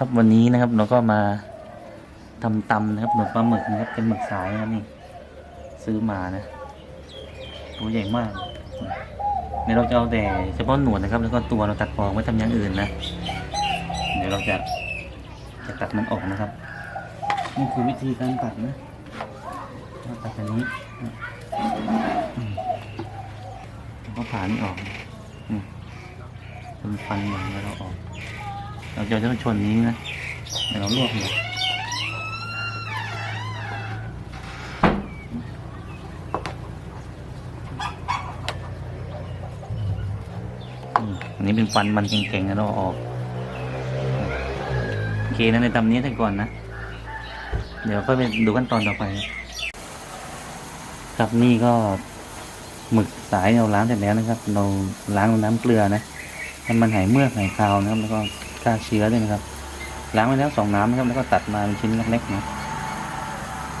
ครับวันนี้นะครับเราก็มาทำตำนะครับหนวดปลาหมึกนะครับ เป็นหมึกสายนะครับนี่ ซื้อมานะ ตัวใหญ่มากเดี๋ยวเราจะเอาแต่เฉพาะหนวดนะครับ แล้วก็ตัวเราตัดออกไว้ทำอย่างอื่นนะ เดี๋ยวเราจะจะตัดมันออกนะครับนี่คือวิธีการตัดนะเราตัดแบบนี้แล้วก็ผ่านี่ออกนี่เป็นฟันอย่างนี้เราออก เราจะจะชนนี้นะเดี๋ยวเราลวกเลยอืมอันนี้เป็นฟันมันเก่งๆนะเราเอาออกโอเคนะในตำนี้ไปก่อนนะ เดี๋ยวค่อยไปดูขั้นตอนต่อไป ครับนี่ก็หมึกสายเราล้างเสร็จแล้วนะครับ เราล้างน้ำเกลือนะให้มันหายเมือกหายคาวนะครับแล้วก็ ฆ่าเชื้อด้วยนะครับ ล้างไปแล้วสองน้ำนะครับแล้วก็ตัดมาเป็นชิ้นเล็กๆนะ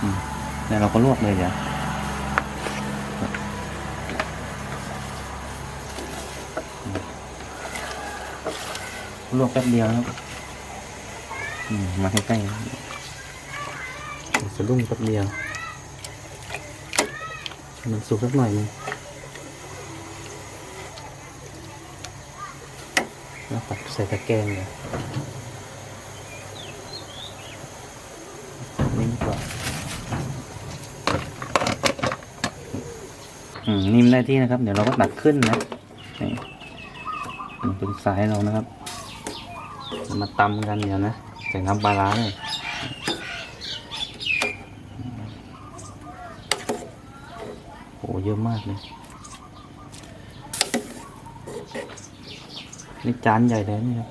อืมแล้วเราก็ลวกเลยเดี๋ยวลวกแป๊บเดียวครับมาใกล้ๆสะดุ้งแป๊บเดียวมันสุกสักหน่อยนึงแล้ว ตักใส่ตะแกรงเลยนิ่มกว่าอืมนิ่มได้ที่นะครับ เดี๋ยวเราก็ตักขึ้นนะนี่เป็นสายเรานะครับ มาตำกันเดี๋ยวนะใส่น้ำปลาร้าเลยโหเยอะมากเลย นี่จานใหญ่เลยนี่ครับ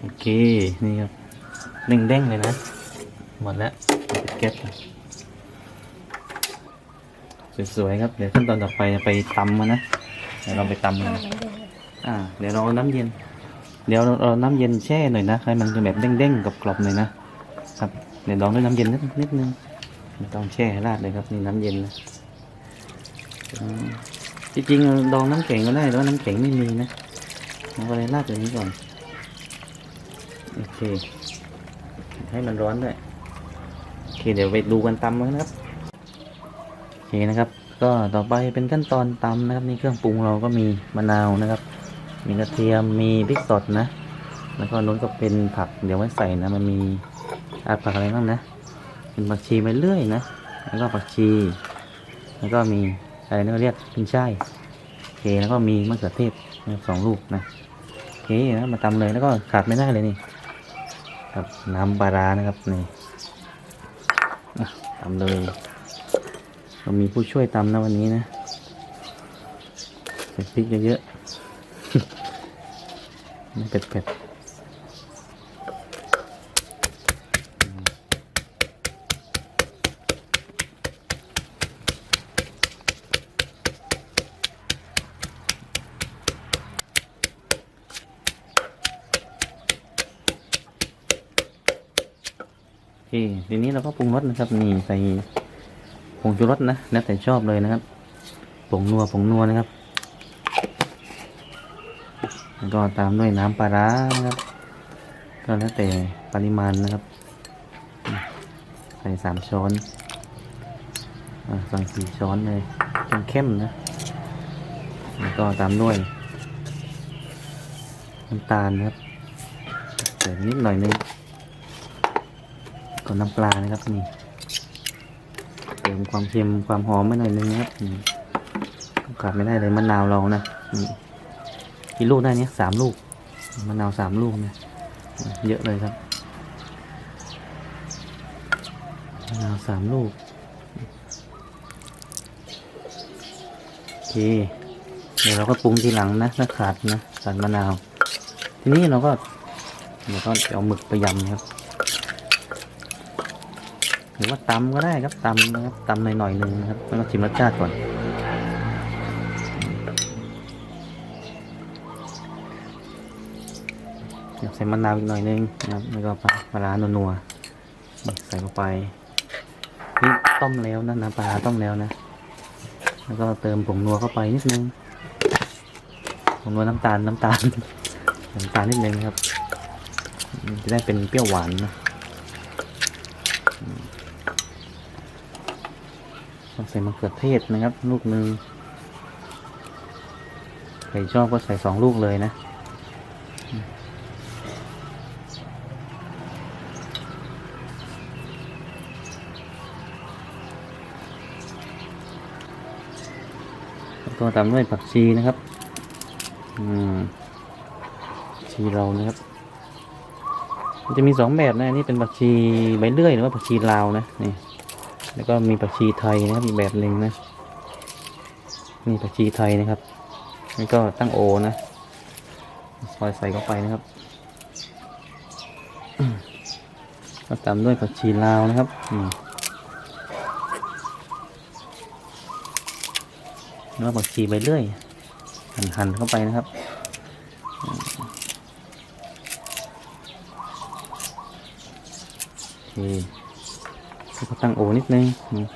โอเค นี่ครับเด้งๆเลยนะ หมดแล้วเก็บแล้วสวยๆครับ เดี๋ยวขั้นตอนต่อไปจะไปตำมันนะ เดี๋ยวเราไปตำกันนะอ่า เดี๋ยวเราเอาน้ำเย็น เดี๋ยวเราเอาน้ำเย็นแช่หน่อยนะ ให้มันแบบเด้งๆกับกรอบๆหน่อยนะครับ เดี๋ยวลองด้วยน้ำเย็นนิดนิดนึงไม่ต้องแช่ให้ราดเลยครับนี่น้ำเย็นนะอืมจริงๆลองน้ำแข็งก็ได้แต่ว่าน้ำแข็งไม่มีนะเราก็เลยราดตัวนี้ก่อน โอเค ให้มันร้อนด้วยโอเคเดี๋ยวไปดูกันตำกันนะครับโอเคนะครับ ก็ต่อไปเป็นขั้นตอนตำนะครับนี่เครื่องปรุงเราก็มีมะนาวนะครับ มีกระเทียมมีพริกสดนะแล้วก็นู้นก็เป็นผักเดี๋ยวไว้ใส่นะ มันมีอาผักอะไรบ้างนะ เป็นผักชีไปเรื่อยนะ แล้วก็ผักชี แล้วก็มีอะไรนะเรียกเป็นช่ายโอเคแล้วก็มีมะเขือเทศสองลูกนะโอเคนะมาตำเลยแล้วก็ขาดไม่ได้เลยนี่ครับน้ำปลาร้านะครับนี่ ตำเลย เรามีผู้ช่วยตำนะวันนี้นะใส่พริกเยอะๆมันเผ็ดๆ คทีนี้เราก็ปรุงรสนะครับ นี่ใส่ผงชูรสนะแล้วแต่ชอบเลยนะครับผงนัวผงนัวนะครับแล้วก็ตามด้วยน้ำปลาร้านะครับ ก็แล้วแต่ปริมาณนะครับ ใส่สามช้อนอ่าใส่สี่ช้อนเลยเข้มๆนะแล้วก็ตามด้วยน้ำตาลนะครับใส่นิดหน่อยนึง ก็น้ำปลานะครับนี่เติมความเค็มความหอมไปหน่อยนึงนะครับขาดไม่ได้เลยมะนาวเรานะนี่กี่ลูกได้เนี้ยสามลูกมะนาวสามลูกนะเยอะเลยครับมะนาวสามลูกโอเคเดี๋ยวเราก็ปรุงทีหลังนะถ้าขาดนะขาดมะนาว ทีนี้เราก็เดี๋ยวก็เอาหมึกไปยำครับ หรือว่าตำก็ได้ครับตำนะครับตำหน่อยๆหนึ่งครับแล้วก็ชิมรสชาติก่อนใส่มะนาวอีกหน่อยนึงนะครับแล้วก็ปลาปลานัวๆใส่เข้าไปนี่ต้มแล้วนะน้ำปลาต้มแล้วนะ แล้วก็เติมผงนัวเข้าไปนิดนึงผงนัวน้ำตาลน้ำตาลน้ำตาลนิดนึงครับ จะได้เป็นเปรี้ยวหวานนะ ต้องใส่มะเขือเทศนะครับ ลูกหนึ่งใครชอบก็ใส่สองลูกเลยนะอืมแล้วก็ตามด้วยผักชีนะครับ อืมชีเรานะครับ มันจะมีสองแบบนะ อันนี่เป็นผักชีใบเลื่อยหรือว่าผักชีลาวนะ นี่ แล้วก็มีผักชีไทยนะครับอีกแบบหนึ่งนะนี่ผักชีไทยนะครับนี่ก็ตั้งโอนะซอยใส่เข้าไปนะครับก็ตามด้วยผักชีลาวนะครับอืแล้วผักชีใบเลื่อยหั่นๆเข้าไปนะครับโอเค แล้วก็ตั้งโอนิดนึงอืม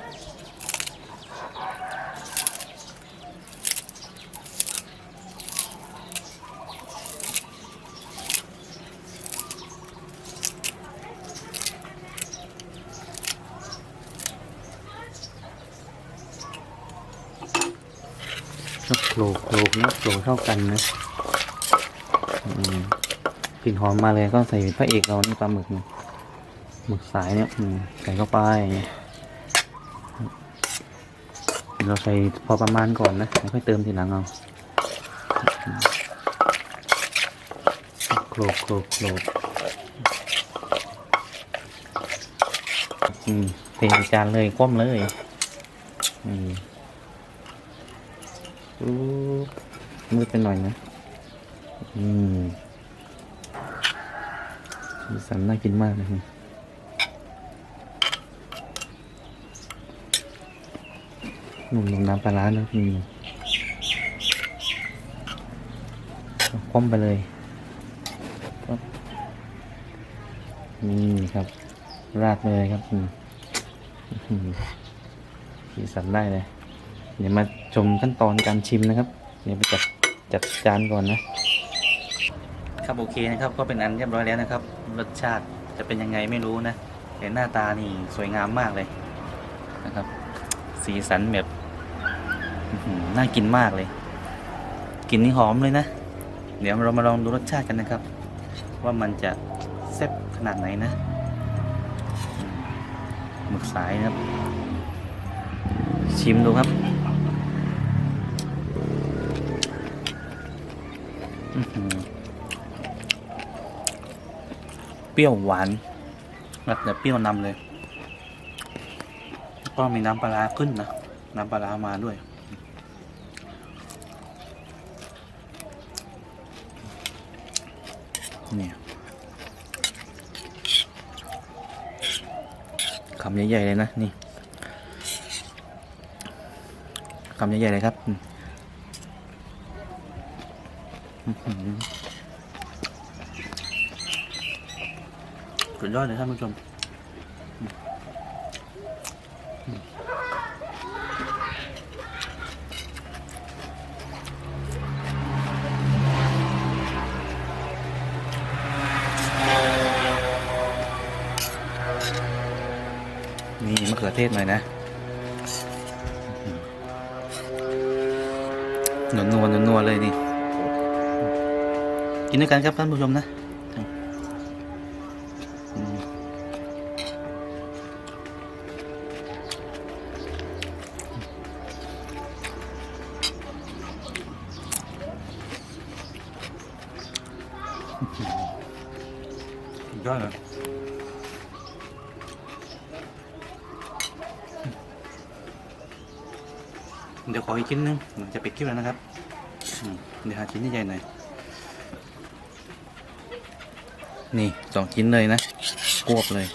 ก็โขลกโขลกนะโขลกเข้ากันนะกลิ่นหอมมาเลยก็ใส่พระเอกเรานี่ปลาหมึกนี่ หมึกสายเนี่ยใส่เข้าไปเราใส่พอประมาณก่อนนะแล้วค่อยเติมทีหลังเอาโคลกโคลกโคลกอืมเทจานเลยคว่ำเลยอืมอู้มืดไปหน่อยนะ อืมสีสันน่ากินมากเลย หนุ่มๆน้ำปลาร้านะอืมคว่ำไปเลยนี่ครับ ราดไปเลยครับสีสันได้เลย เดี๋ยวมาชมขั้นตอนการชิมนะครับ เดี๋ยวไปจัดจัดจานก่อนนะ ครับโอเคนะครับ ก็เป็นอันเรียบร้อยแล้วนะครับ รสชาติจะเป็นยังไงไม่รู้นะแต่หน้าตานี่สวยงามมากเลยนะครับ สีสันแบบ น่ากินมากเลยกลิ่นนี่หอมเลยนะ เดี๋ยวเรามาลองดูรสชาติกันนะครับ ว่ามันจะแซ่บขนาดไหนนะหมึกสายนะครับ ชิมดูครับเปรี้ยวหวานแบบแต่เปรี้ยวนำเลย ก็มีน้ำปลาขึ้นนะ น้ำปลามาด้วย เนี่คำใหญ่ๆเลยนะนี่คำใหญ่ๆเลยครับสุดยอดเลยท่านผู้ชม มีมะเขือเทศหน่อยนะหนวลนวลนวๆเลยนี่ กินด้วยกันครับท่านผู้ชมนะดยอดเลย เดี๋ยวขออีกชิ้นนึงมันจะปิดคลิปแล้วนะครับเดี๋ยวหาชิ้นใหญ่หน่อยนี่สองชิ้นเลยนะกวบเลย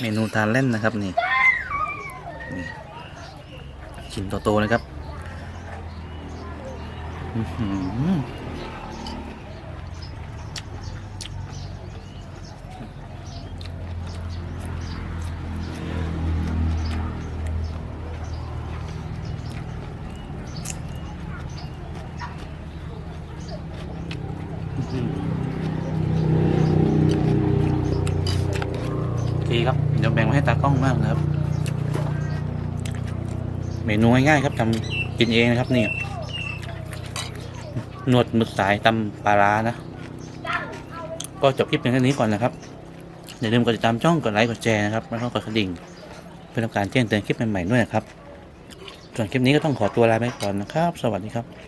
เมนูทานเล่นนะครับนี่นี่ชิ้นโตๆนะครับอืม ให้ตากล้องมากนะครับ เมนูง่ายๆครับทำกินเองนะครับนี่นวดหมึกสายตำปลาร้านะ ก็จบคลิปเพียงแค่นี้ก่อนนะครับ อย่าลืมกดติดตามช่องกดไลค์กดแชร์นะครับแล้วก็กดกระดิ่ง เพื่อรับการแจ้งเตือนคลิปใหม่ๆด้วยนะครับ ส่วนคลิปนี้ก็ต้องขอตัวลาไปก่อนนะครับ สวัสดีครับ